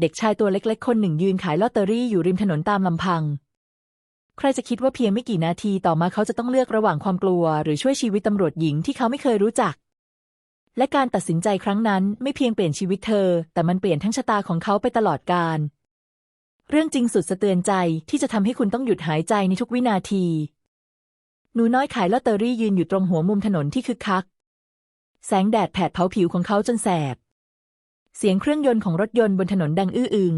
เด็กชายตัวเล็กๆ คนหนึ่งยืนขายลอตเตอรี่อยู่ริมถนนตามลำพัง ใครจะคิดว่าเพียงไม่กี่นาทีต่อมาเขาจะต้องเลือกระหว่างความกลัว หรือช่วยชีวิตตำรวจหญิงที่เขาไม่เคยรู้จัก และการตัดสินใจครั้งนั้นไม่เพียงเปลี่ยนชีวิตเธอ แต่มันเปลี่ยนทั้งชะตาของเขาไปตลอดกาลเรื่องจริงสุดสะเตือนใจที่จะทำให้คุณต้องหยุดหายใจในทุกวินาที หนูน้อยขายลอตเตอรี่ยืนอยู่ตรงหัวมุมถนนที่คึกคัก แสงแดดแผดเผาผิวของเขาจนแสบ เสียงเครื่องยนต์ของรถยนต์บนถนนดังอื้ออึง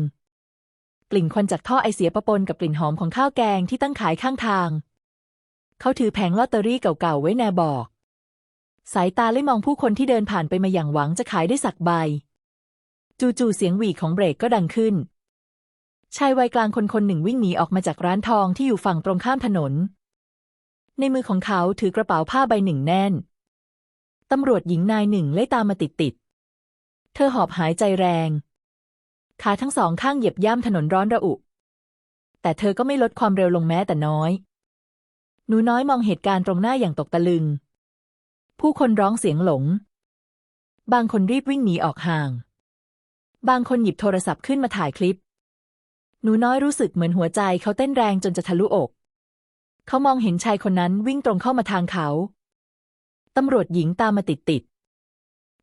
กลิ่นควันจากท่อไอเสียปะปนกับกลิ่นหอมของข้าวแกงที่ตั้งขายข้างทาง เขาถือแผงลอตเตอรี่เก่าๆไว้แนบอก สายตาเล่มองผู้คนที่เดินผ่านไปมาอย่างหวังจะขายได้สักใบ จู่ๆเสียงหวีดของเบรกก็ดังขึ้น ชายวัยกลางคนคนหนึ่งวิ่งหนีออกมาจากร้านทองที่อยู่ฝั่งตรงข้ามถนน ในมือของเขาถือกระเป๋าผ้าใบหนึ่งแน่นตำรวจหญิงนายหนึ่งไล่ตามมาติดๆ เธอหอบหายใจแรง ขาทั้งสองข้างเหยียบย่ำถนนร้อนระอุ แต่เธอก็ไม่ลดความเร็วลงแม้แต่น้อย หนูน้อยมองเหตุการณ์ตรงหน้าอย่างตกตะลึง ผู้คนร้องเสียงหลง บางคนรีบวิ่งหนีออกห่าง บางคนหยิบโทรศัพท์ขึ้นมาถ่ายคลิป หนูน้อยรู้สึกเหมือนหัวใจเขาเต้นแรงจนจะทะลุอก เขามองเห็นชายคนนั้นวิ่งตรงเข้ามาทางเขา ตำรวจหญิงตามมาติดติด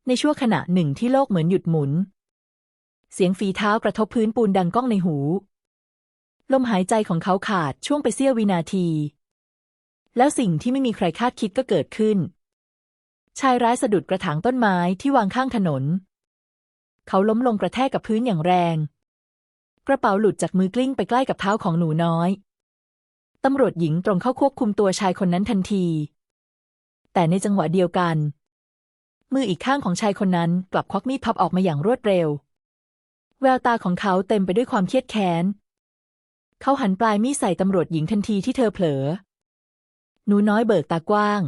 ในชั่วขณะหนึ่งที่โลกเหมือนหยุดหมุน เสียงฝีเท้ากระทบพื้นปูนดังก้องในหู ลมหายใจของเขาขาดช่วงไปเสี้ยววินาที แล้วสิ่งที่ไม่มีใครคาดคิดก็เกิดขึ้น ชายร้ายสะดุดกระถางต้นไม้ที่วางข้างถนน เขาล้มลงกระแทกกับพื้นอย่างแรง กระเป๋าหลุดจากมือกลิ้งไปใกล้กับเท้าของหนูน้อยตำรวจหญิงตรงเข้าควบคุมตัวชายคนนั้นทันที แต่ในจังหวะเดียวกัน มืออีกข้างของชายคนนั้นกลับควักมีดพับออกมาอย่างรวดเร็ว แววตาของเขาเต็มไปด้วยความเครียดแค้น เขาหันปลายมีดใส่ตำรวจหญิงทันทีที่เธอเผลอ หนูน้อยเบิกตากว้าง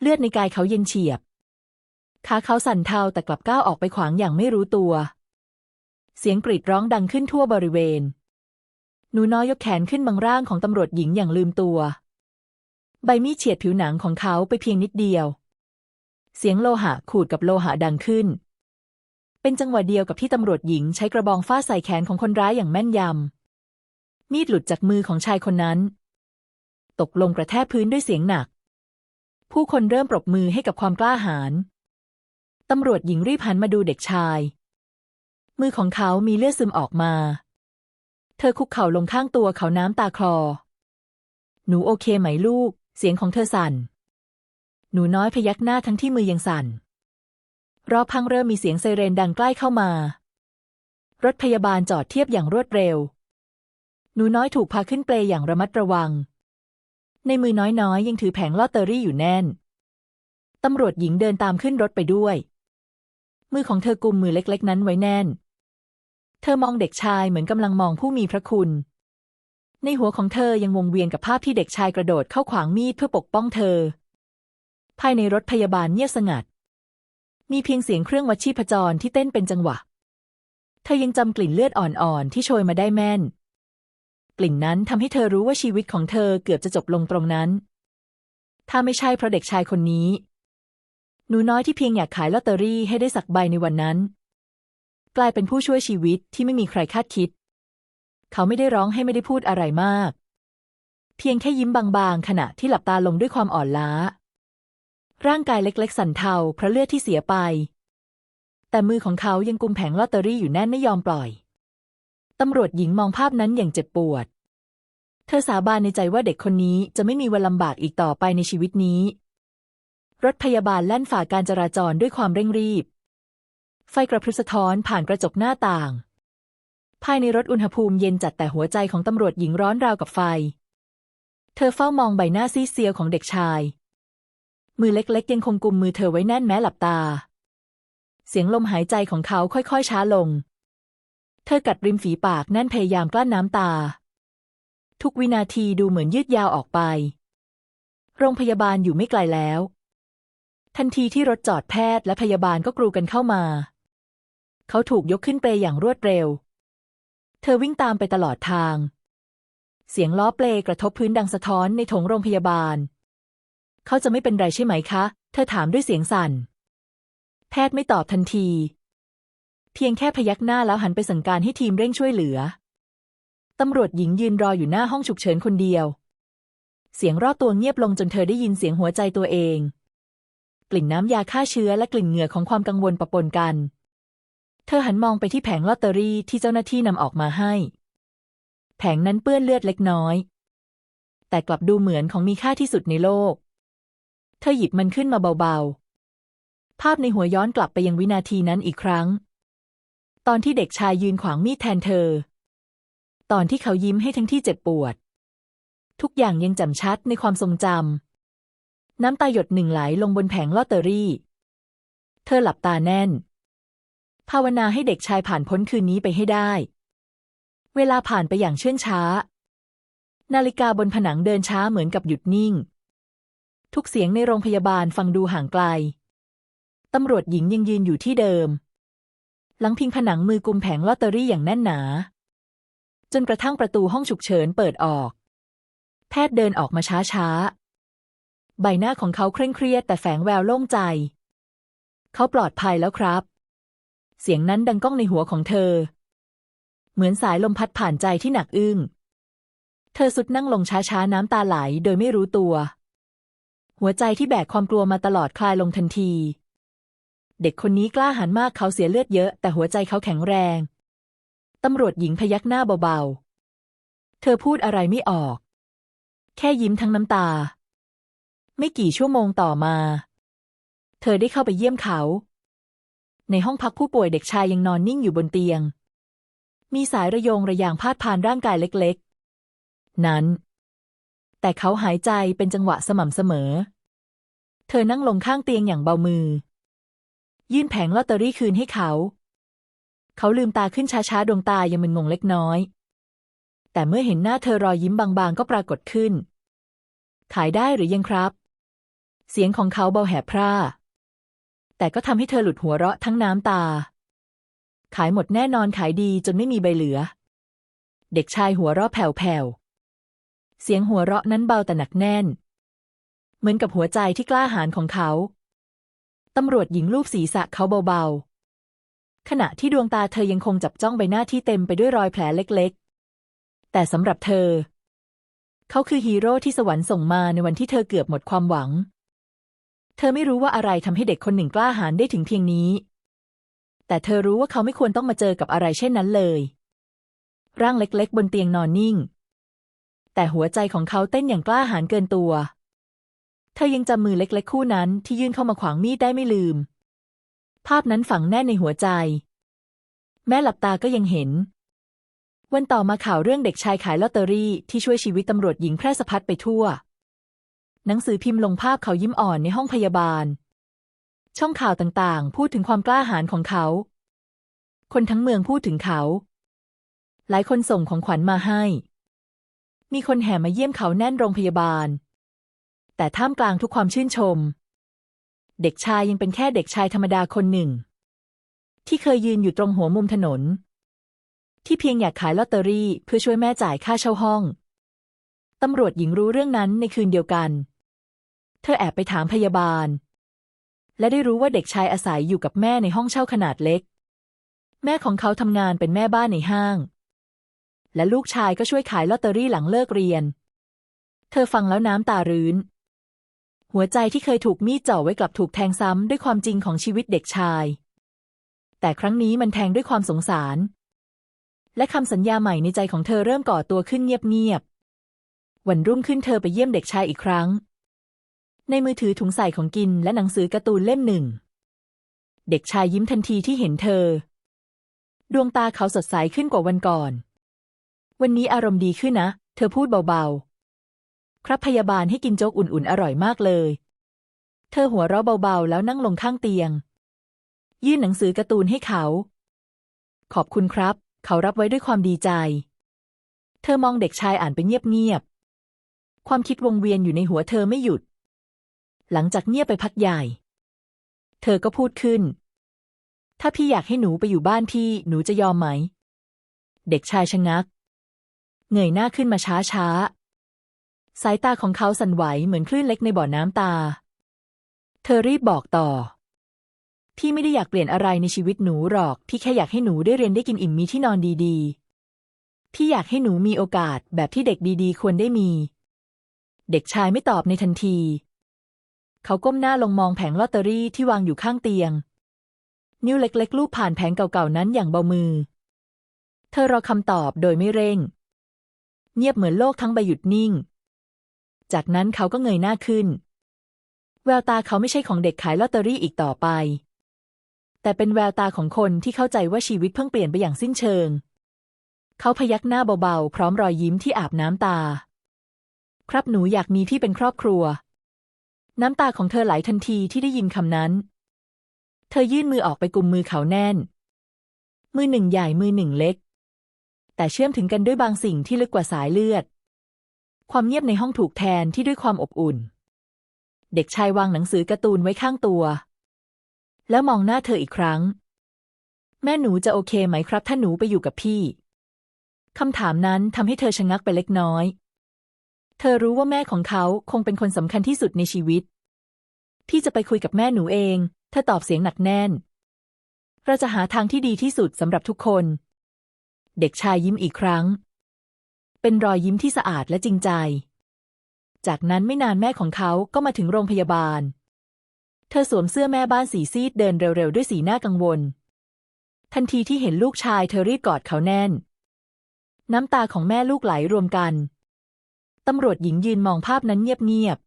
เลือดในกายเขาเย็นเฉียบ ขาเขาสั่นเทาแต่กลับก้าวออกไปขวางอย่างไม่รู้ตัว เสียงกรีดร้องดังขึ้นทั่วบริเวณ หนูน้อยยกแขนขึ้นบังร่างของตำรวจหญิงอย่างลืมตัว ใบมีดเฉียดผิวหนังของเขาไปเพียงนิดเดียว เสียงโลหะขูดกับโลหะดังขึ้น เป็นจังหวะเดียวกับที่ตำรวจหญิงใช้กระบองฟาดใส่แขนของคนร้ายอย่างแม่นยำ มีดหลุดจากมือของชายคนนั้น ตกลงกระแทกพื้นด้วยเสียงหนัก ผู้คนเริ่มปรบมือให้กับความกล้าหาญตำรวจหญิงรีบหันมาดูเด็กชาย มือของเขามีเลือดซึมออกมา เธอคุกเข่าลงข้างตัวเขาน้ำตาคลอ หนูโอเคไหมลูก เสียงของเธอสั่น หนูน้อยพยักหน้าทั้งที่มือยังสั่น รอบพังเริ่มมีเสียงไซเรนดังใกล้เข้ามา รถพยาบาลจอดเทียบอย่างรวดเร็ว หนูน้อยถูกพาขึ้นเปลอย่างระมัดระวัง ในมือน้อยๆ ยังถือแผงลอตเตอรี่อยู่แน่น ตำรวจหญิงเดินตามขึ้นรถไปด้วย มือของเธอกุมมือเล็กๆ นั้นไว้แน่น เธอมองเด็กชายเหมือนกำลังมองผู้มีพระคุณ ในหัวของเธอยังวงเวียนกับภาพที่เด็กชายกระโดดเข้าขวางมีดเพื่อปกป้องเธอ ภายในรถพยาบาลเงียบสงัด มีเพียงเสียงเครื่องวัดชีพจรที่เต้นเป็นจังหวะ เธอยังจำกลิ่นเลือดอ่อนๆ ที่โชยมาได้แม่น กลิ่นนั้นทำให้เธอรู้ว่าชีวิตของเธอเกือบจะจบลงตรงนั้น ถ้าไม่ใช่เพราะเด็กชายคนนี้ หนูน้อยที่เพียงอยากขายลอตเตอรี่ให้ได้สักใบในวันนั้น กลายเป็นผู้ช่วยชีวิตที่ไม่มีใครคาดคิด เขาไม่ได้ร้องให้ไม่ได้พูดอะไรมาก เพียงแค่ยิ้มบางๆ ขณะที่หลับตาลงด้วยความอ่อนล้า ร่างกายเล็กๆ สั่นเทาเพราะเลือดที่เสียไป แต่มือของเขายังกุมแผงลอตเตอรี่อยู่แน่นไม่ยอมปล่อย ตำรวจหญิงมองภาพนั้นอย่างเจ็บปวด เธอสาบานในใจว่าเด็กคนนี้จะไม่มีวันลำบากอีกต่อไปในชีวิตนี้ รถพยาบาลแล่นฝ่าการจราจรด้วยความเร่งรีบ ไฟกระพริบสะท้อนผ่านกระจกหน้าต่าง ภายในรถอุณหภูมิเย็นจัดแต่หัวใจของตำรวจหญิงร้อนราวกับไฟ เธอเฝ้ามองใบหน้าซีเซียวของเด็กชาย มือเล็กๆ ยังคงกุมมือเธอไว้แน่นแม้หลับตา เสียงลมหายใจของเขาค่อยๆ ช้าลง เธอกัดริมฝีปากแน่นพยายามกลั้นน้ำตา ทุกวินาทีดูเหมือนยืดยาวออกไป โรงพยาบาลอยู่ไม่ไกลแล้ว ทันทีที่รถจอดแพทย์และพยาบาลก็กรูกันเข้ามา เขาถูกยกขึ้นเปลอย่างรวดเร็ว เธอวิ่งตามไปตลอดทาง เสียงล้อเปลกระทบพื้นดังสะท้อนในโถงโรงพยาบาล เขาจะไม่เป็นไรใช่ไหมคะ เธอถามด้วยเสียงสั่น แพทย์ไม่ตอบทันที เพียงแค่พยักหน้าแล้วหันไปสั่งการให้ทีมเร่งช่วยเหลือ ตำรวจหญิงยืนรออยู่หน้าห้องฉุกเฉินคนเดียว เสียงรอบตัวเงียบลงจนเธอได้ยินเสียงหัวใจตัวเอง กลิ่นน้ำยาฆ่าเชื้อและกลิ่นเหงื่อของความกังวลปะปนกัน เธอหันมองไปที่แผงลอตเตอรี่ที่เจ้าหน้าที่นำออกมาให้ แผงนั้นเปื้อนเลือดเล็กน้อย แต่กลับดูเหมือนของมีค่าที่สุดในโลก เธอหยิบมันขึ้นมาเบาๆ ภาพในหัวย้อนกลับไปยังวินาทีนั้นอีกครั้ง ตอนที่เด็กชายยืนขวางมีดแทนเธอ ตอนที่เขายิ้มให้ทั้งที่เจ็บปวด ทุกอย่างยังจำชัดในความทรงจำ น้ำตาหยดหนึ่งไหลลงบนแผงลอตเตอรี่ เธอหลับตาแน่น ภาวนาให้เด็กชายผ่านพ้นคืนนี้ไปให้ได้ เวลาผ่านไปอย่างเชื่องช้า นาฬิกาบนผนังเดินช้าเหมือนกับหยุดนิ่ง ทุกเสียงในโรงพยาบาลฟังดูห่างไกล ตำรวจหญิงยังยืนอยู่ที่เดิม หลังพิงผนังมือกุมแผงลอตเตอรี่อย่างแน่นหนา จนกระทั่งประตูห้องฉุกเฉินเปิดออก แพทย์เดินออกมาช้าๆ ใบหน้าของเขาเคร่งเครียดแต่แฝงแววโล่งใจ เขาปลอดภัยแล้วครับ เสียงนั้นดังก้องในหัวของเธอ เหมือนสายลมพัดผ่านใจที่หนักอึ้ง เธอสุดนั่งลงช้าๆ น้ำตาไหลโดยไม่รู้ตัว หัวใจที่แบกความกลัวมาตลอดคลายลงทันที เด็กคนนี้กล้าหาญมากเขาเสียเลือดเยอะ แต่หัวใจเขาแข็งแรง ตำรวจหญิงพยักหน้าเบาๆ เธอพูดอะไรไม่ออก แค่ยิ้มทั้งน้ำตา ไม่กี่ชั่วโมงต่อมา เธอได้เข้าไปเยี่ยมเขา ในห้องพักผู้ป่วยเด็กชายยังนอนนิ่งอยู่บนเตียง มีสายระยงระยางพาดผ่านร่างกายเล็กๆ นั้นแต่เขาหายใจเป็นจังหวะสม่ำเสมอ เธอนั่งลงข้างเตียงอย่างเบามือ ยื่นแผงลอตเตอรี่คืนให้เขา เขาลืมตาขึ้นช้าๆ ดวงตายังมึนงงเล็กน้อย แต่เมื่อเห็นหน้าเธอรอยยิ้มบางๆ ก็ปรากฏขึ้น ขายได้หรือยังครับ เสียงของเขาเบาแหบพร่า แต่ก็ทำให้เธอหลุดหัวเราะทั้งน้ำตา ขายหมดแน่นอนขายดีจนไม่มีใบเหลือ เด็กชายหัวเราะแผ่วๆเสียงหัวเราะนั้นเบาแต่หนักแน่น เหมือนกับหัวใจที่กล้าหาญของเขา ตำรวจหญิงลูบศีรษะเขาเบาๆ ขณะที่ดวงตาเธอยังคงจับจ้องใบหน้าที่เต็มไปด้วยรอยแผลเล็กๆ แต่สำหรับเธอ เขาคือฮีโร่ที่สวรรค์ส่งมาในวันที่เธอเกือบหมดความหวัง เธอไม่รู้ว่าอะไรทำให้เด็กคนหนึ่งกล้าหาญได้ถึงเพียงนี้ แต่เธอรู้ว่าเขาไม่ควรต้องมาเจอกับอะไรเช่นนั้นเลย ร่างเล็กๆ บนเตียงนอนนิ่งแต่หัวใจของเขาเต้นอย่างกล้าหาญเกินตัว เธอยังจำมือเล็กๆคู่นั้นที่ยื่นเข้ามาขวางมีดได้ไม่ลืม ภาพนั้นฝังแน่ในหัวใจ แม่หลับตาก็ยังเห็น วันต่อมาข่าวเรื่องเด็กชายขายลอตเตอรี่ที่ช่วยชีวิตตำรวจหญิงแพร่สะพัดไปทั่ว หนังสือพิมพ์ลงภาพเขายิ้มอ่อนในห้องพยาบาล ช่องข่าวต่างๆ พูดถึงความกล้าหาญของเขา คนทั้งเมืองพูดถึงเขา หลายคนส่งของขวัญมาให้ มีคนแห่มาเยี่ยมเขาแน่นโรงพยาบาล แต่ท่ามกลางทุกความชื่นชม เด็กชายยังเป็นแค่เด็กชายธรรมดาคนหนึ่ง ที่เคยยืนอยู่ตรงหัวมุมถนน ที่เพียงอยากขายลอตเตอรี่เพื่อช่วยแม่จ่ายค่าเช่าห้องตำรวจหญิงรู้เรื่องนั้นในคืนเดียวกัน เธอแอบไปถามพยาบาล และได้รู้ว่าเด็กชายอาศัยอยู่กับแม่ในห้องเช่าขนาดเล็ก แม่ของเขาทำงานเป็นแม่บ้านในห้าง และลูกชายก็ช่วยขายลอตเตอรี่หลังเลิกเรียน เธอฟังแล้วน้ำตารื้น หัวใจที่เคยถูกมีดเจ่อไว้กลับถูกแทงซ้ำด้วยความจริงของชีวิตเด็กชาย แต่ครั้งนี้มันแทงด้วยความสงสาร และคำสัญญาใหม่ในใจของเธอเริ่มก่อตัวขึ้นเงียบๆวันรุ่งขึ้นเธอไปเยี่ยมเด็กชายอีกครั้ง ในมือถือถุงใส่ของกินและหนังสือการ์ตูนเล่มหนึ่ง เด็กชายยิ้มทันทีที่เห็นเธอ ดวงตาเขาสดใสขึ้นกว่าวันก่อน วันนี้อารมณ์ดีขึ้นนะ เธอพูดเบาๆ ครับพยาบาลให้กินโจ๊กอุ่นๆ อร่อยมากเลย เธอหัวเราะเบาๆ แล้วนั่งลงข้างเตียง ยื่นหนังสือการ์ตูนให้เขา ขอบคุณครับ เขารับไว้ด้วยความดีใจ เธอมองเด็กชายอ่านไปเงียบๆ ความคิดวงเวียนอยู่ในหัวเธอไม่หยุด หลังจากเงียบไปพักใหญ่ เธอก็พูดขึ้น ถ้าพี่อยากให้หนูไปอยู่บ้านพี่ หนูจะยอมไหม เด็กชายชะงัก เงยหน้าขึ้นมาช้าๆ สายตาของเขาสั่นไหวเหมือนคลื่นเล็กในบ่อน้ำตา เธอรีบบอกต่อ พี่ไม่ได้อยากเปลี่ยนอะไรในชีวิตหนูหรอก พี่แค่อยากให้หนูได้เรียนได้กินอิ่มมีที่นอนดีๆ พี่อยากให้หนูมีโอกาสแบบที่เด็กดีๆ ควรได้มี เด็กชายไม่ตอบในทันที เขาก้มหน้าลงมองแผงลอตเตอรี่ที่วางอยู่ข้างเตียง นิ้วเล็กๆ ลูบผ่านแผงเก่าๆนั้นอย่างเบามือ เธอรอคำตอบโดยไม่เร่ง เงียบเหมือนโลกทั้งใบหยุดนิ่ง จากนั้นเขาก็เงยหน้าขึ้น แววตาเขาไม่ใช่ของเด็กขายลอตเตอรี่อีกต่อไป แต่เป็นแววตาของคนที่เข้าใจว่าชีวิตเพิ่งเปลี่ยนไปอย่างสิ้นเชิง เขาพยักหน้าเบาๆ พร้อมรอยยิ้มที่อาบน้ำตา ครับหนูอยากมีพี่เป็นครอบครัว น้ำตาของเธอไหลทันทีที่ได้ยินคำนั้น เธอยื่นมือออกไปกุมมือเขาแน่น มือหนึ่งใหญ่มือหนึ่งเล็ก แต่เชื่อมถึงกันด้วยบางสิ่งที่ลึกกว่าสายเลือด ความเงียบในห้องถูกแทนที่ด้วยความอบอุ่น เด็กชายวางหนังสือการ์ตูนไว้ข้างตัว แล้วมองหน้าเธออีกครั้ง แม่หนูจะโอเคไหมครับ ถ้าหนูไปอยู่กับพี่คำถามนั้นทำให้เธอชะงักไปเล็กน้อย เธอรู้ว่าแม่ของเขาคงเป็นคนสำคัญที่สุดในชีวิต พี่จะไปคุยกับแม่หนูเอง เธอตอบเสียงหนักแน่น เราจะหาทางที่ดีที่สุดสำหรับทุกคน เด็กชายยิ้มอีกครั้ง เป็นรอยยิ้มที่สะอาดและจริงใจ จากนั้นไม่นานแม่ของเขาก็มาถึงโรงพยาบาล เธอสวมเสื้อแม่บ้านสีซีดเดินเร็วๆ ด้วยสีหน้ากังวล ทันทีที่เห็นลูกชายเธอรีบกอดเขาแน่น น้ำตาของแม่ลูกไหลรวมกัน ตำรวจหญิงยืนมองภาพนั้นเงียบ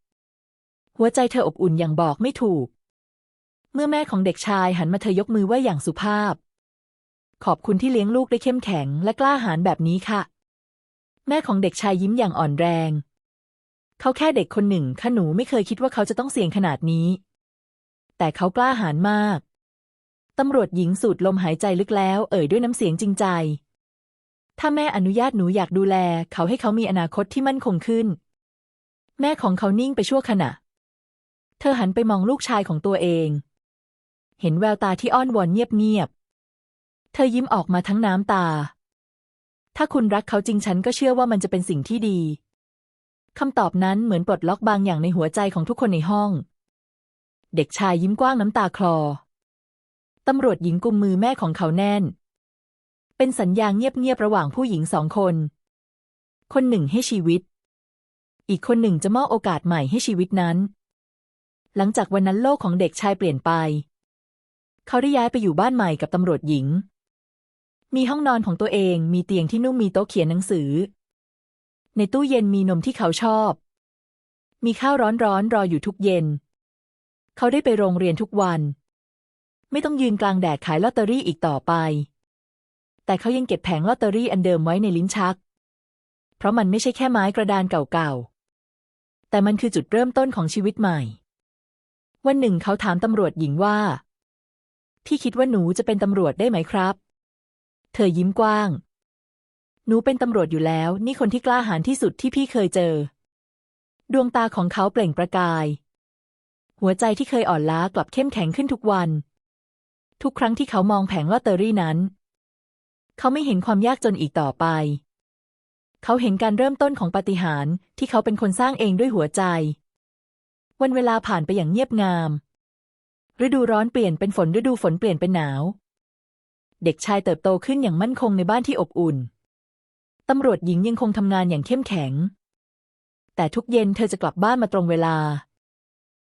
ๆ หัวใจเธออบอุ่นอย่างบอกไม่ถูก เมื่อแม่ของเด็กชายหันมาเธอยกมือไหว้อย่างสุภาพขอบคุณที่เลี้ยงลูกได้เข้มแข็งและกล้าหาญแบบนี้ค่ะ แม่ของเด็กชายยิ้มอย่างอ่อนแรง เขาแค่เด็กคนหนึ่งข้าหนูไม่เคยคิดว่าเขาจะต้องเสี่ยงขนาดนี้ แต่เขากล้าหาญมาก ตำรวจหญิงสูดลมหายใจลึกแล้ว เอ่ยด้วยน้ำเสียงจริงใจ ถ้าแม่อนุญาตหนูอยากดูแล เขาให้เขามีอนาคตที่มั่นคงขึ้น แม่ของเขานิ่งไปชั่วขณะ เธอหันไปมองลูกชายของตัวเอง เห็นแววตาที่อ้อนวอนเงียบๆ เธอยิ้มออกมาทั้งน้ำตา ถ้าคุณรักเขาจริงฉันก็เชื่อว่ามันจะเป็นสิ่งที่ดี คำตอบนั้นเหมือนปลดล็อกบางอย่างในหัวใจของทุกคนในห้อง เด็กชายยิ้มกว้างน้ำตาคลอ ตำรวจหญิงกุมมือแม่ของเขาแน่น เป็นสัญญาณเงียบๆระหว่างผู้หญิงสองคน คนหนึ่งให้ชีวิต อีกคนหนึ่งจะมอบโอกาสใหม่ให้ชีวิตนั้น หลังจากวันนั้นโลกของเด็กชายเปลี่ยนไป เขาได้ย้ายไปอยู่บ้านใหม่กับตำรวจหญิง มีห้องนอนของตัวเอง มีเตียงที่นุ่มมีโต๊ะเขียนหนังสือ ในตู้เย็นมีนมที่เขาชอบ มีข้าวร้อนๆรรออยู่ทุกเย็น เขาได้ไปโรงเรียนทุกวัน ไม่ต้องยืนกลางแดดขายลอตเตอรี่อีกต่อไป แต่เขายังเก็บแผงลอตเตอรี่อันเดิมไว้ในลิ้นชัก เพราะมันไม่ใช่แค่ไม้กระดานเก่าๆ แต่มันคือจุดเริ่มต้นของชีวิตใหม่ วันหนึ่งเขาถามตำรวจหญิงว่า พี่คิดว่าหนูจะเป็นตำรวจได้ไหมครับ เธอยิ้มกว้าง หนูเป็นตำรวจอยู่แล้ว นี่คนที่กล้าหาญที่สุดที่พี่เคยเจอ ดวงตาของเขาเปล่งประกาย หัวใจที่เคยอ่อนล้ากลับเข้มแข็งขึ้นทุกวัน ทุกครั้งที่เขามองแผงลอตเตอรี่นั้น เขาไม่เห็นความยากจนอีกต่อไป เขาเห็นการเริ่มต้นของปาฏิหาริย์ที่เขาเป็นคนสร้างเองด้วยหัวใจ วันเวลาผ่านไปอย่างเงียบงาม ฤดูร้อนเปลี่ยนเป็นฝนฤดูฝนเปลี่ยนเป็นหนาว เด็กชายเติบโตขึ้นอย่างมั่นคงในบ้านที่อบอุ่น ตำรวจหญิงยังคงทำงานอย่างเข้มแข็ง แต่ทุกเย็นเธอจะกลับบ้านมาตรงเวลา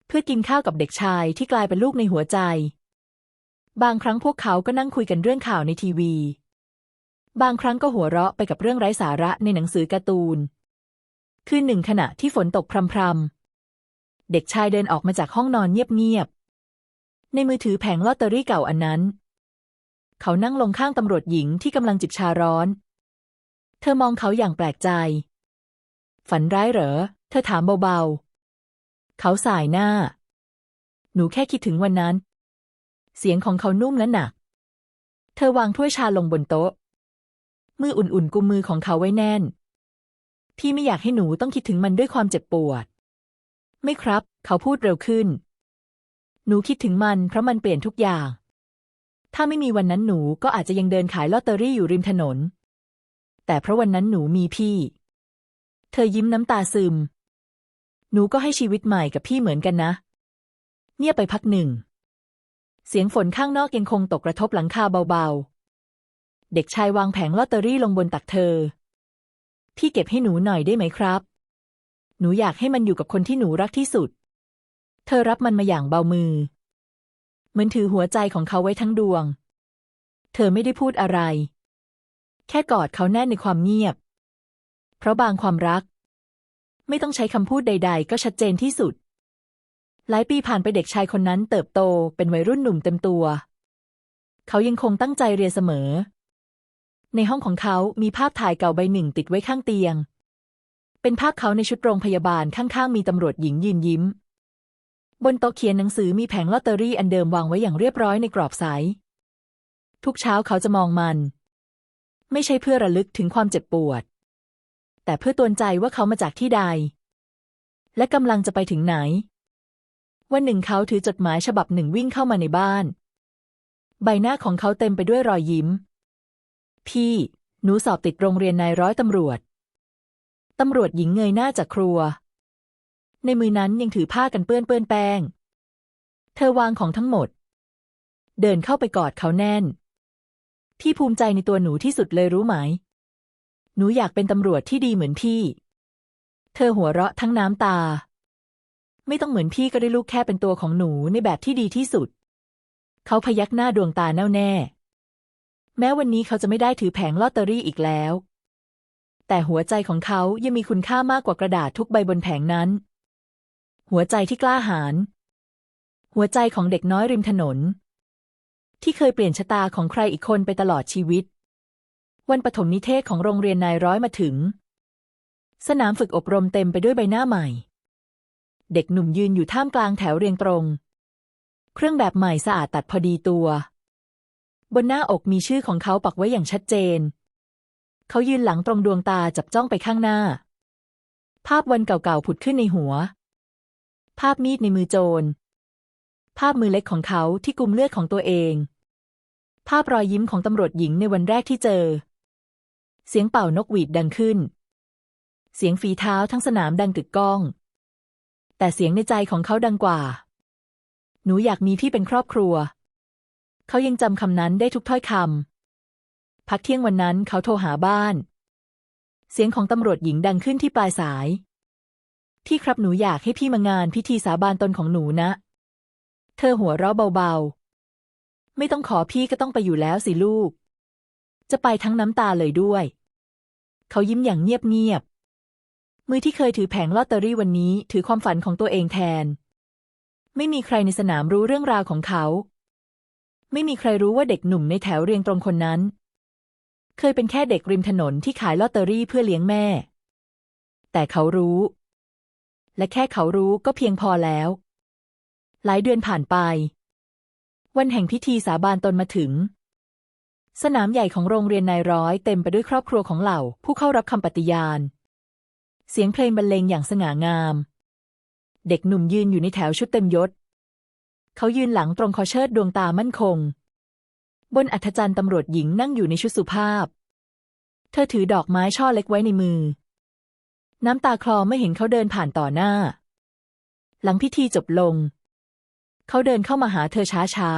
เพื่อกินข้าวกับเด็กชายที่กลายเป็นลูกในหัวใจ บางครั้งพวกเขาก็นั่งคุยกันเรื่องข่าวในทีวี บางครั้งก็หัวเราะไปกับเรื่องไร้สาระในหนังสือการ์ตูน คืนหนึ่งขณะที่ฝนตกพรำๆ เด็กชายเดินออกมาจากห้องนอนเงียบๆในมือถือแผงลอตเตอรี่เก่าอันนั้น เขานั่งลงข้างตำรวจหญิงที่กำลังจิบชาร้อน เธอมองเขาอย่างแปลกใจ ฝันร้ายเหรอ เธอถามเบาๆ เขาสายหน้า หนูแค่คิดถึงวันนั้น เสียงของเขานุ่มและหนัก เธอวางถ้วยชาลงบนโต๊ะ มืออุ่นๆกุมมือของเขาไว้แน่น พี่ไม่อยากให้หนูต้องคิดถึงมันด้วยความเจ็บปวด ไม่ครับ เขาพูดเร็วขึ้น หนูคิดถึงมันเพราะมันเปลี่ยนทุกอย่าง ถ้าไม่มีวันนั้นหนูก็อาจจะยังเดินขายลอตเตอรี่อยู่ริมถนน แต่เพราะวันนั้นหนูมีพี่ เธอยิ้มน้ำตาซึม หนูก็ให้ชีวิตใหม่กับพี่เหมือนกันนะ เงียบไปพักหนึ่ง เสียงฝนข้างนอกยังคงตกกระทบหลังคาเบาๆ เด็กชายวางแผงลอตเตอรี่ลงบนตักเธอ พี่เก็บให้หนูหน่อยได้ไหมครับ หนูอยากให้มันอยู่กับคนที่หนูรักที่สุด เธอรับมันมาอย่างเบามือ เหมือนถือหัวใจของเขาไว้ทั้งดวง เธอไม่ได้พูดอะไร แค่กอดเขาแน่นในความเงียบ เพราะบางความรัก ไม่ต้องใช้คำพูดใด ๆ ก็ชัดเจนที่สุด หลายปีผ่านไปเด็กชายคนนั้นเติบโตเป็นวัยรุ่นหนุ่มเต็มตัว เขายังคงตั้งใจเรียนเสมอ ในห้องของเขามีภาพถ่ายเก่าใบหนึ่งติดไว้ข้างเตียง เป็นภาพเขาในชุดโรงพยาบาลข้างๆมีตำรวจหญิงยืนยิ้ม บนโต๊ะเขียนหนังสือมีแผงลอตเตอรี่อันเดิมวางไว้อย่างเรียบร้อยในกรอบใสทุกเช้าเขาจะมองมัน ไม่ใช่เพื่อระลึกถึงความเจ็บปวด แต่เพื่อตวนใจว่าเขามาจากที่ใด และกำลังจะไปถึงไหน วันหนึ่งเขาถือจดหมายฉบับหนึ่งวิ่งเข้ามาในบ้าน ใบหน้าของเขาเต็มไปด้วยรอยยิ้ม พี่ หนูสอบติดโรงเรียนนายร้อยตำรวจ ตำรวจหญิงเงยหน้าจากครัว ในมือนั้นยังถือผ้ากันเปื้อนเปื้อนแป้ง เธอวางของทั้งหมด เดินเข้าไปกอดเขาแน่น พี่ภูมิใจในตัวหนูที่สุดเลยรู้ไหม หนูอยากเป็นตำรวจที่ดีเหมือนพี่ เธอหัวเราะทั้งน้ำตา ไม่ต้องเหมือนพี่ก็ได้ลูกแค่เป็นตัวของหนูในแบบที่ดีที่สุด เขาพยักหน้าดวงตาแน่วแน่ แม้วันนี้เขาจะไม่ได้ถือแผงลอตเตอรี่อีกแล้วแต่หัวใจของเขายังมีคุณค่ามากกว่ากระดาษทุกใบบนแผงนั้น หัวใจที่กล้าหาญหัวใจของเด็กน้อยริมถนน ที่เคยเปลี่ยนชะตาของใครอีกคนไปตลอดชีวิต วันปฐมนิเทศของโรงเรียนนายร้อยมาถึง สนามฝึกอบรมเต็มไปด้วยใบหน้าใหม่ เด็กหนุ่มยืนอยู่ท่ามกลางแถวเรียงตรง เครื่องแบบใหม่สะอาดตัดพอดีตัว บนหน้าอกมีชื่อของเขาปักไว้อย่างชัดเจน เขายืนหลังตรงดวงตาจับจ้องไปข้างหน้า ภาพวันเก่าๆผุดขึ้นในหัว ภาพมีดในมือโจร ภาพมือเล็กของเขาที่กุมเลือดของตัวเอง ภาพรอยยิ้มของตำรวจหญิงในวันแรกที่เจอ เสียงเป่านกหวีดดังขึ้น เสียงฝีเท้าทั้งสนามดังกึกก้อง แต่เสียงในใจของเขาดังกว่า หนูอยากมีพี่เป็นครอบครัว เขายังจำคำนั้นได้ทุกถ้อยคำพักเที่ยงวันนั้นเขาโทรหาบ้าน เสียงของตำรวจหญิงดังขึ้นที่ปลายสาย พี่ครับหนูอยากให้พี่มางานพิธีสาบานตนของหนูนะ เธอหัวเราะเบาๆ ไม่ต้องขอพี่ก็ต้องไปอยู่แล้วสิลูก จะไปทั้งน้ำตาเลยด้วย เขายิ้มอย่างเงียบๆ มือที่เคยถือแผงลอตเตอรี่วันนี้ถือความฝันของตัวเองแทน ไม่มีใครในสนามรู้เรื่องราวของเขา ไม่มีใครรู้ว่าเด็กหนุ่มในแถวเรียงตรงคนนั้น เคยเป็นแค่เด็กริมถนนที่ขายลอตเตอรี่เพื่อเลี้ยงแม่ แต่เขารู้ และแค่เขารู้ก็เพียงพอแล้ว หลายเดือนผ่านไป วันแห่งพิธีสาบานตนมาถึง สนามใหญ่ของโรงเรียนนายร้อยเต็มไปด้วยครอบครัวของเหล่า ผู้เข้ารับคำปฏิญาณ เสียงเพลงบรรเลงอย่างสง่างาม เด็กหนุ่มยืนอยู่ในแถวชุดเต็มยศ เขายืนหลังตรงคอเชิดดวงตามั่นคง บนอัฐจันทร์ตำรวจหญิงนั่งอยู่ในชุดสุภาพ เธอถือดอกไม้ช่อเล็กไว้ในมือ น้ำตาคลอไม่เห็นเขาเดินผ่านต่อหน้า หลังพิธีจบลง เขาเดินเข้ามาหาเธอช้า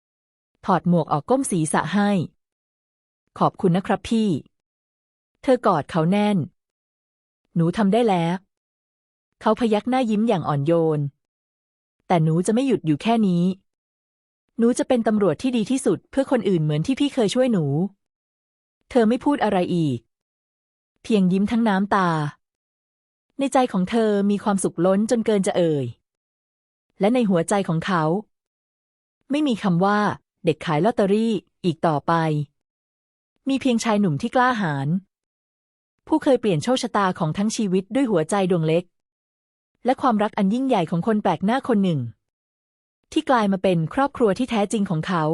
ๆถอดหมวกออกก้มศีรษะให้ ขอบคุณนะครับพี่ เธอกอดเขาแน่น หนูทำได้แล้ว เขาพยักหน้ายิ้มอย่างอ่อนโยน แต่หนูจะไม่หยุดอยู่แค่นี้ หนูจะเป็นตำรวจที่ดีที่สุดเพื่อคนอื่นเหมือนที่พี่เคยช่วยหนู เธอไม่พูดอะไรอีก เพียงยิ้มทั้งน้ำตา ในใจของเธอมีความสุขล้นจนเกินจะเอ่ย และในหัวใจของเขา ไม่มีคำว่า เด็กขายลอตเตอรี่อีกต่อไป มีเพียงชายหนุ่มที่กล้าหาญผู้เคยเปลี่ยนโชคชะตาของทั้งชีวิตด้วยหัวใจดวงเล็ก และความรักอันยิ่งใหญ่ของคนแปลกหน้าคนหนึ่ง ที่กลายมาเป็นครอบครัวที่แท้จริงของเขา